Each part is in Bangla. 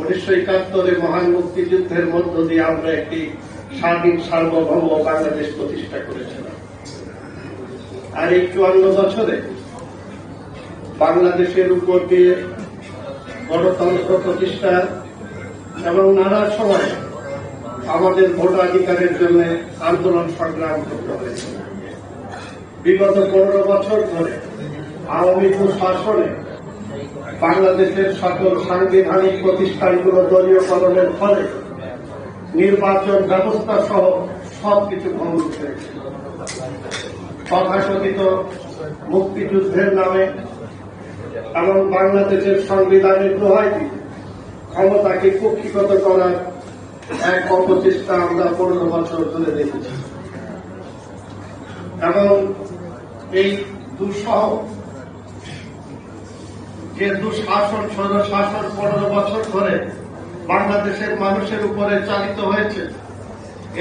উনিশশো একাত্তরে মহান মুক্তিযুদ্ধের মধ্য দিয়ে আমরা একটি স্বাধীন সার্বভৌম বাংলাদেশ প্রতিষ্ঠা করেছিলাম। আর এই চুয়ান্ন বছরে বাংলাদেশের উপর দিয়ে গণতন্ত্র প্রতিষ্ঠা এবং নানা সময় আমাদের ভোটাধিকারের জন্য আন্দোলন সংগ্রাম করতে হয়েছে। বিগত পনেরো বছর ধরে আওয়ামী শাসনে বাংলাদেশের সকল সাংবিধানিক প্রতিষ্ঠানগুলো দলীয়করণের ফলে নির্বাচন ব্যবস্থা সহ সবকিছু ভঙ্গ হয়েছে। তথাকথিত মুক্তিযুদ্ধের নামে এবং বাংলাদেশের সংবিধানের দোহাই দিয়ে ক্ষমতাকে কক্ষিগত করার এক অপচেষ্টা আমরা পনেরো বছর ধরে দেখেছি। এবং এই দুঃসহ যে দুঃশাসন স্বৈরশাসন পনেরো বছর ধরে বাংলাদেশের মানুষের উপরে চালিত হয়েছে,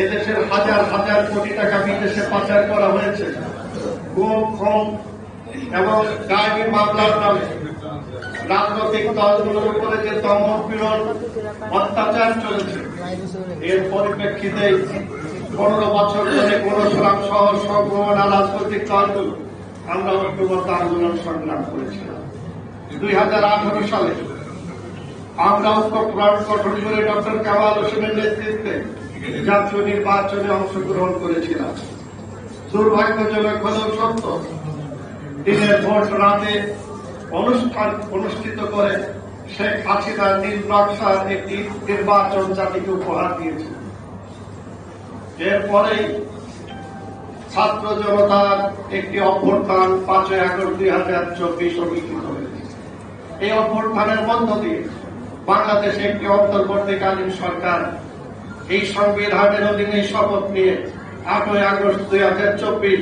এদেশের হাজার হাজার কোটি টাকা বিদেশে পাচার করা হয়েছে এবং গায়েবী মামলার নামে রাজনৈতিক দলগুলোর উপরে যে দমন পীড়ন অত্যাচার চলেছে, এর পরিপ্রেক্ষিতে পনেরো বছর ধরে গণসংগ্রাম সহ সংগ্রহণা রাজনৈতিক দলগুলো আমরা ঐক্যবদ্ধ আন্দোলন সংগ্রাম করেছিলাম দুই হাজার আঠারো সালে আমরা ডক্টর কামাল হোসেনের নেতৃত্বে জাতীয় নির্বাচনে অংশগ্রহণ করেছিলাম। দুর্ভাগ্যজনক হলেও সত্য, দিনের ভোট রাতে অনুষ্ঠান অনুষ্ঠিত করে শেখ হাসিনা নির্বাচন একটি নির্বাচন জাতিকে উপহার দিয়েছে। এরপরেই ছাত্র জনতার একটি অভ্যর্থান পাঁচই আগস্ট দুই হাজার চব্বিশ অনুষ্ঠিত হয়েছে। এই অভ্যর্থানের মধ্য দিয়ে বাংলাদেশে একটি অন্তর্বর্তীকালীন সরকার এই সংবিধানের অধীনে শপথ নিয়ে আটই আগস্ট দুই হাজার চব্বিশ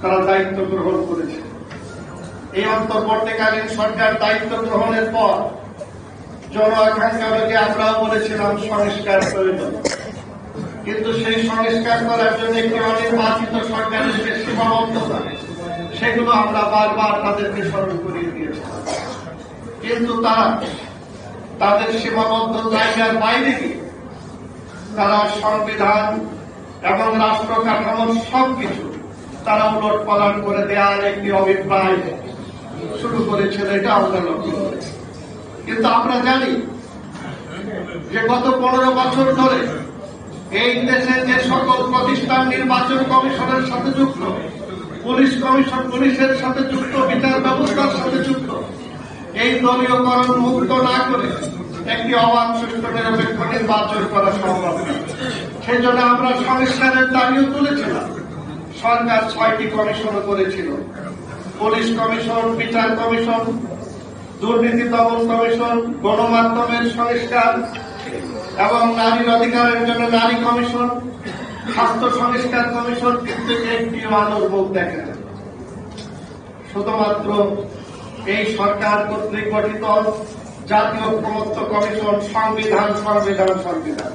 তারা দায়িত্ব গ্রহণ করেছে। এই অন্তর্বর্তীকালীন সরকার দায়িত্ব গ্রহণের পর জন আকাঙ্ক্ষাকে আমরাও বলেছিলাম সংস্কার প্রয়োজন। কিন্তু সেই সংস্কার করার জন্য একটি অনির্বাচিত সরকারের সীমাবদ্ধতা, সেগুলো আমরা বারবার তাদেরকে স্মরণ করিয়ে দিয়েছিলাম কিন্তু তারা তাদের সীমাবদ্ধ জায়গার বাইরে গিয়ে তারা সংবিধান এবং রাষ্ট্র কাঠামোর সবকিছু তারা উলট পালন করে দেওয়ার একটি অভিপ্রায় শুরু করেছিল, এটা আমরা লক্ষ্য করেছি। কিন্তু আমরা জানি যে গত পনেরো বছর ধরে এই দেশে যে সকল প্রতিষ্ঠান নির্বাচন কমিশনের সাথে যুক্ত, পুলিশ কমিশন, পুলিশের সাথে যুক্ত, বিচার ব্যবস্থার সাথে যুক্ত এই দলীয়করণ মুক্ত না করে একটি অবাধ সুষ্ঠু নিরপেক্ষ নির্বাচন করা সম্ভব জন্য আমরা সংস্কারের দাবিও তুলেছিলাম। সরকার ছয়টি কমিশন করেছিল। পুলিশ কমিশন, বিচার কমিশন, দুর্নীতি দমন কমিশন, গণমাধ্যমের সংস্কার এবং নারীর অধিকারের জন্য নারী কমিশন, স্বাস্থ্য সংস্কার কমিশন কিন্তু একটি আলোর মুখ দেখে শুধুমাত্র এই সরকার কর্তৃক গঠিত জাতীয় ঐক্যমত্য কমিশন সংবিধান সংবিধান সংবিধান।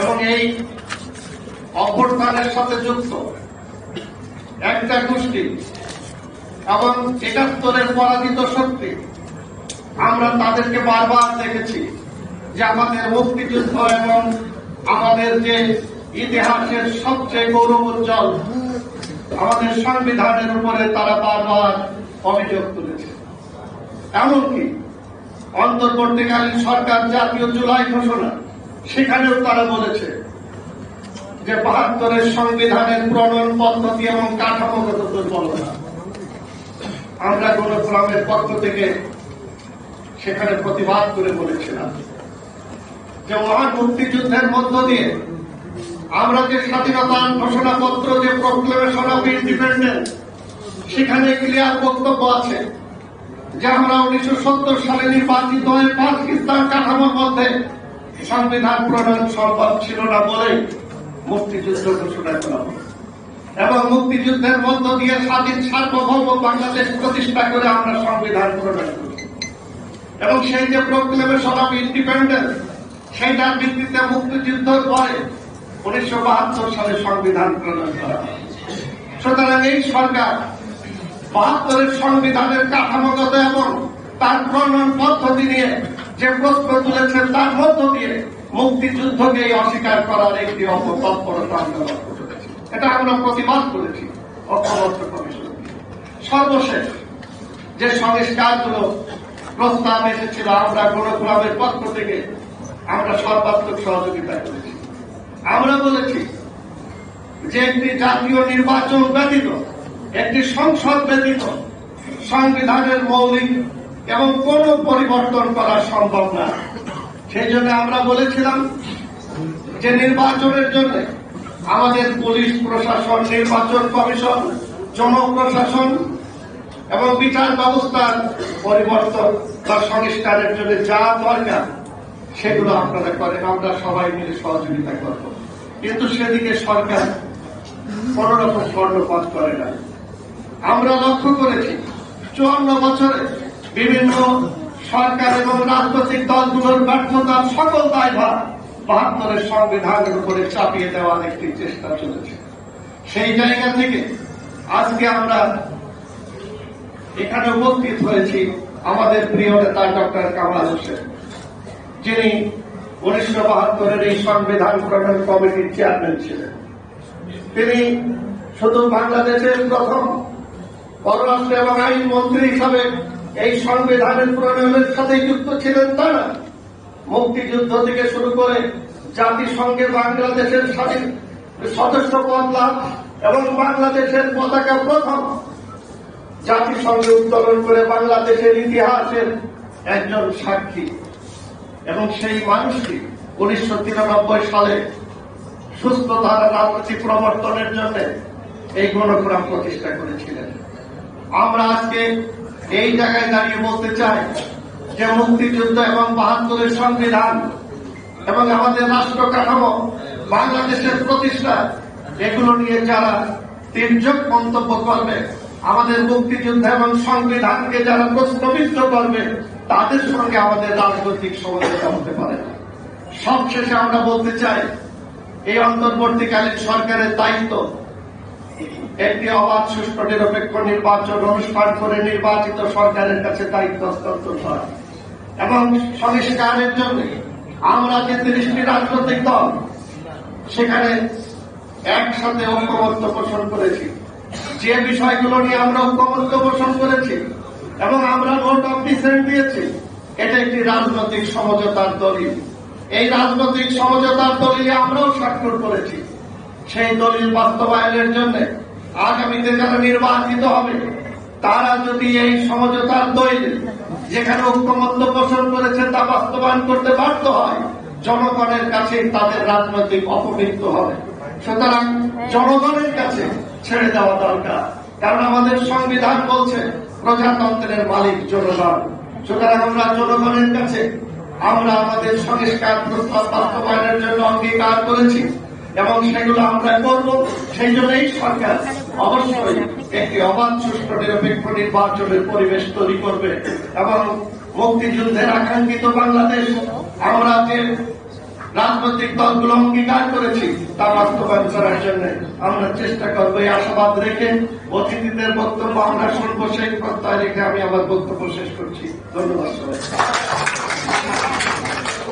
এবং এই অভ্যর্থানের সাথে যুক্ত একটা গোষ্ঠী এবং একাত্তরের পরাজিত শক্তি, আমরা তাদেরকে বারবার দেখেছি যে আমাদের মুক্তিযুদ্ধ এবং আমাদের যে ইতিহাসের সবচেয়ে গৌরবোজ্জ্বল, আমাদের সংবিধানের উপরে তারা বারবার অভিযোগ তুলেছে। এমনকি অন্তর্বর্তীকালীন সরকার জাতীয় জুলাই ঘোষণা, সেখানেও তারা বলেছে যে বাহাত্তরের সংবিধানের প্রণয়ন পদ্ধতি এবং কাঠামোগত দুর্বলতা। আমরা কোন গণফোরামের পক্ষ থেকে সেখানে প্রতিবাদ করে বলেছিলাম যে মহান মুক্তিযুদ্ধের মধ্য দিয়ে আমরা যে স্বাধীনতা ঘোষণাপত্র, যে প্রক্লেমেশন অফ ইন্ডিপেন্ডেন্স সেখানে ক্লিয়ার বক্তব্য আছে। যে আমরা উনিশশো সত্তর সালে নির্বাচিত হয়ে পাকিস্তান কাঠামোর মধ্যে সংবিধান প্রণয়ন সম্ভব ছিল না বলেই মুক্তিযুদ্ধ ঘোষণা করা হলো। এবং মুক্তিযুদ্ধের মধ্য দিয়ে স্বাধীন সার্বভৌম বাংলাদেশ প্রতিষ্ঠা করে আমরা সংবিধান প্রণয়ন করি। এবং সেই যে প্রক্লেমেশন অফ ইন্ডিপেন্ডেন্স সেইটার ভিত্তিতে মুক্তিযুদ্ধের পরে উনিশশো বাহাত্তর সালে সংবিধান প্রণয়ন করা হয়। সুতরাং এই সরকার বাহাত্তরের সংবিধানের কাঠামোগত এবং তার প্রণয়ন পদ্ধতি নিয়ে যে প্রশ্ন তুলেছেন, তার মধ্য দিয়ে মুক্তিযুদ্ধকে অস্বীকার করার একটি অপতৎপরতা আমরা এটা আমরা প্রতিবাদ করেছি ঐক্যবদ্ধ কমিশন। সর্বশেষ যে সংস্কারগুলো প্রস্তাব এসেছিল, আমরা গণক্লাবের পক্ষ থেকে আমরা সর্বাত্মক সহযোগিতা করেছি। আমরা বলেছি যে একটি জাতীয় নির্বাচন ব্যতীত একটি সংসদ ব্যতীত সংবিধানের মৌলিক এবং কোন পরিবর্তন করা সম্ভব না। সেই জন্য আমরা বলেছিলাম যে নির্বাচনের জন্য আমাদের পুলিশ প্রশাসন, নির্বাচন কমিশন, জনপ্রশাসন এবং বিচার ব্যবস্থার পরিবর্তন বা সংস্কারের জন্য যা দরকার সেগুলো আপনারা করেন, আমরা সবাই মিলে সহযোগিতা করব। কিন্তু সেদিকে সরকার কোন রকম কর্ণপাত করে না। আমরা লক্ষ্য করেছি চুয়ান্ন বছরে বিভিন্ন সরকার এবং রাজনৈতিক দলগুলোর ব্যর্থতার সকল দায়ভার বাহাত্তরের সংবিধানের উপরে চাপিয়ে দেওয়ার একটি চেষ্টা চলেছে। সেই জায়গা থেকে আজকে আমরা এখানে উপস্থিত হয়েছি আমাদের প্রিয় নেতা ডক্টর কামাল হোসেন, যিনি উনিশশো বাহাত্তরের এই সংবিধান প্রণয়ন কমিটির চেয়ারম্যান ছিলেন। তিনি শুধু বাংলাদেশের প্রথম পররাষ্ট্র এবং আইন মন্ত্রী হিসাবে এই সংবিধানের প্রণয়নের সাথে যুক্ত ছিলেন তা না মুক্তিযুদ্ধ থেকে শুরু করে জাতিসংঘে বাংলাদেশের স্বাধীন সদস্য পদ লাভ এবং বাংলাদেশের পতাকা প্রথম জাতিসংঘে উত্তোলন করে বাংলাদেশের ইতিহাসের একজন সাক্ষী। এবং সেই মানুষটি উনিশশো তিরানব্বই সালে সুস্থ ধারা রাজনীতি প্রবর্তনের জন্য এই গণফোরাম প্রতিষ্ঠা করেছিলেন। আমরা আজকে এই জায়গায় দাঁড়িয়ে বলতে চাই যে মুক্তিযুদ্ধ এবং বাহাত্তরের সংবিধান এবং আমাদের রাষ্ট্র কাঠামো, বাংলাদেশের প্রতিষ্ঠা, এগুলো নিয়ে যারা তির্যক মন্তব্য করবে, আমাদের মুক্তিযুদ্ধ এবং সংবিধানকে যারা প্রশ্নবিদ্ধ করবে, তাদের সঙ্গে আমাদের রাজনৈতিক সমঝোতা হতে পারে। সবশেষে আমরা বলতে চাই, এই অন্তর্বর্তীকালীন সরকারের দায়িত্ব একটি অবাধ সুষ্ঠু নিরপেক্ষ নির্বাচন অনুষ্ঠান করে নির্বাচিত সরকারের কাছে দায়িত্ব হস্তান্তর করা। এবং সংস্কারের জন্য আমরা যে তিরিশটি রাজনৈতিক দল, সেখানে একসাথে ঐক্যমত্য পোষণ করেছি। যে বিষয়গুলো নিয়ে আমরা ঐক্যমত্য পোষণ করেছি এবং আমরা নোট অফ ডিসেন্ট দিয়েছি, এটা একটি রাজনৈতিক সমঝোতার দলিল এই রাজনৈতিক সমঝোতার দলিলে আমরাও স্বাক্ষর করেছি। সেই দলিল বাস্তবায়নের জন্য আগামীতে যারা নির্বাচিত হবে, তারা যদি এই সমঝোতার দলিল যেখানে ঐক্যমত্য পোষণ করেছে তা বাস্তবায়ন করতে বাধ্য হয়, জনগণের কাছে তাদের রাজনৈতিক অপমৃত্যু হবে। সুতরাং জনগণের কাছে ছেড়ে দেওয়া দরকার, কারণ আমাদের সংবিধান বলছে প্রজাতন্ত্রের মালিক জনগণ। সুতরাং আমরা জনগণের কাছে, আমরা আমাদের সংস্কার প্রস্তাব বাস্তবায়নের জন্য অঙ্গীকার করেছি, এবং সেগুলো আমরা করব, সেই জন্য এই সরকার অবশ্যই একটি অবাধ সুষ্ঠু নিরপেক্ষ নির্বাচনের পরিবেশ তৈরি করবে এবং মুক্তিযুদ্ধের আকাঙ্ক্ষিত বাংলাদেশ আমরা যে রাজনৈতিক দলগুলো অঙ্গীকার করেছি, তা বাস্তবায়ন করার জন্য। আমরা চেষ্টা করব এই আশাবাদ রেখে অতিথিদের বক্তব্য আমরা শুনব। সেই প্রত্যয় রেখে আমি আমার বক্তব্য শেষ করছি। ধন্যবাদ সবাই